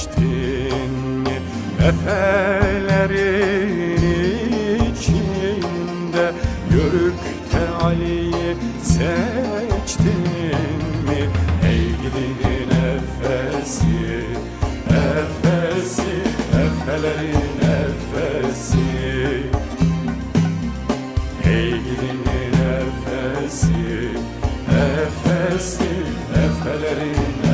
geçtin Efelerin içinde Yörükte Ali'yi seçtin mi? Ey gidinin efesi Efesi, efelerin efesi Ey gidinin efesi Efesi, efelerin efesi